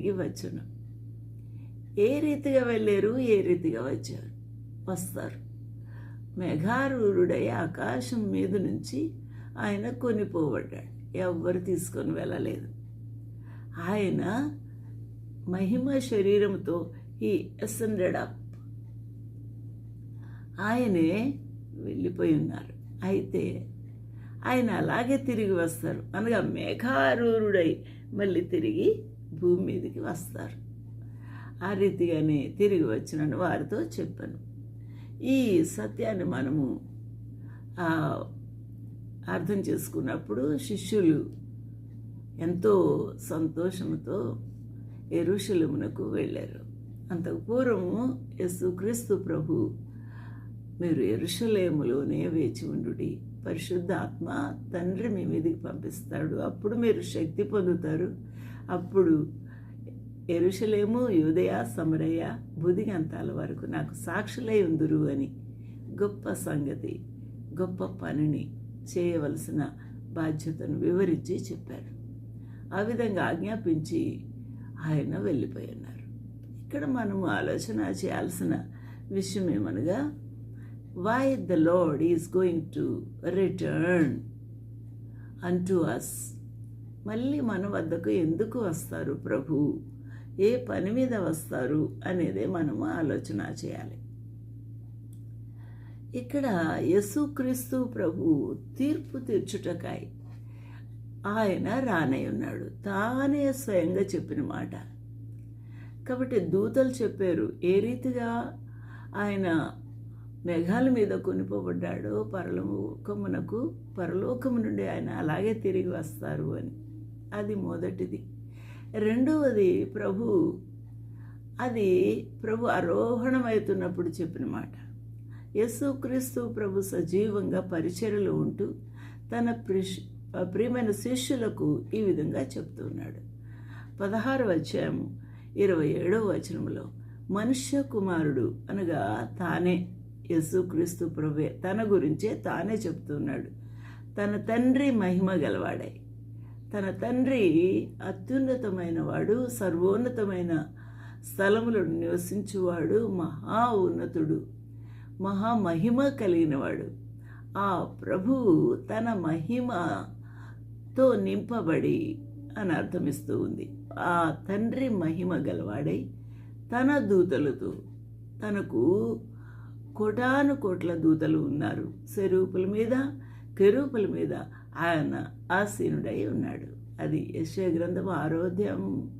తిరిగి వచ్చును. ఏ రీతిగా వెళ్ళారు? ఏ రీతిగా వచ్చారు? వస్తారు. మెఘారూరుడై ఆకాశం మీద నుంచి ఆయన కొనిపోబడ్డాడు. ఎవ్వరు తీసుకొని వెళ్ళలేదు. ఆయన మహిమ శరీరంతో ఈ అసెండెడ్ అప్. ఆయనే వెళ్ళిపోయి ఉన్నారు. అయితే ఆయన అలాగే తిరిగి వస్తారు. అనగా మేఘారూరుడై మళ్ళీ తిరిగి భూమి మీదకి వస్తారు. ఆ రీతిగానే తిరిగి వచ్చినని వారితో చెప్పాను. ఈ సత్యాన్ని మనము అర్థం చేసుకున్నప్పుడు శిష్యులు ఎంతో సంతోషంతో ఎరుషులమునకు వెళ్ళారు. అంతకు పూర్వము యేసుక్రీస్తు ప్రభు మీరు ఎరుషలేములోనే వేచి ఉండుడి. పరిశుద్ధాత్మ తండ్రి మీ మీదకి పంపిస్తాడు. అప్పుడు మీరు శక్తి పొందుతారు. అప్పుడు ఎరుషలేము యూదయ సమరయ్య బుధిగంతాల వరకు నాకు సాక్షులై ఉందురు అని గొప్ప సంగతి గొప్ప పనిని చేయవలసిన బాధ్యతను వివరించి చెప్పారు. ఆ విధంగా ఆజ్ఞాపించి ఆయన వెళ్ళిపోయి ఉన్నారు. ఇక్కడ మనము ఆలోచన చేయాల్సిన విషయం ఏమనగా why the Lord is going to return unto us మళ్ళీ మన వద్దకు ఎందుకు వస్తారు ప్రభు? ఏ పని మీద వస్తారు అనేదే మనము ఆలోచన చేయాలి. ఇక్కడ యేసుక్రీస్తు ప్రభు తీర్పు తీర్చుటకాయి ఆయన రానై ఉన్నాడు. తానే స్వయంగా చెప్పిన మాట. కాబట్టి దూతలు చెప్పారు ఏ రీతిగా ఆయన మేఘాల మీద కొనిపోబడ్డాడో పరలోకమునకు పరలోకము నుండి ఆయన అలాగే తిరిగి వస్తారు అని. అది మొదటిది. రెండవది ప్రభు అది ప్రభు ఆరోహణమవుతున్నప్పుడు చెప్పిన మాట. యేసుక్రీస్తు ప్రభు సజీవంగా పరిచర్యలో ఉంటూ తన ప్రిష్ ప్రియమైన శిష్యులకు ఈ విధంగా చెప్తున్నాడు. పదహారు అధ్యాయము ఇరవై ఏడవ వచనంలో మనుష్య కుమారుడు అనగా తానే. యేసుక్రీస్తు ప్రభే తన గురించే తానే చెప్తున్నాడు. తన తండ్రి మహిమ గలవాడై తన తండ్రి అత్యున్నతమైన వాడు సర్వోన్నతమైన స్థలములో నివసించువాడు మహా ఉన్నతుడు మహా మహిమ కలిగినవాడు. ఆ ప్రభువు తన మహిమతో నింపబడి అని అర్థమిస్తూ ఉంది. ఆ తండ్రి మహిమ గలవాడై తన దూతలతో తనకు కోటాను కోట్ల దూతలు ఉన్నారు. స్వరూపుల మీద కెరూపుల మీద ఆయన ఆసీనుడై ఉన్నాడు. అది యశ్వ గ్రంథం ఆరోధ్యం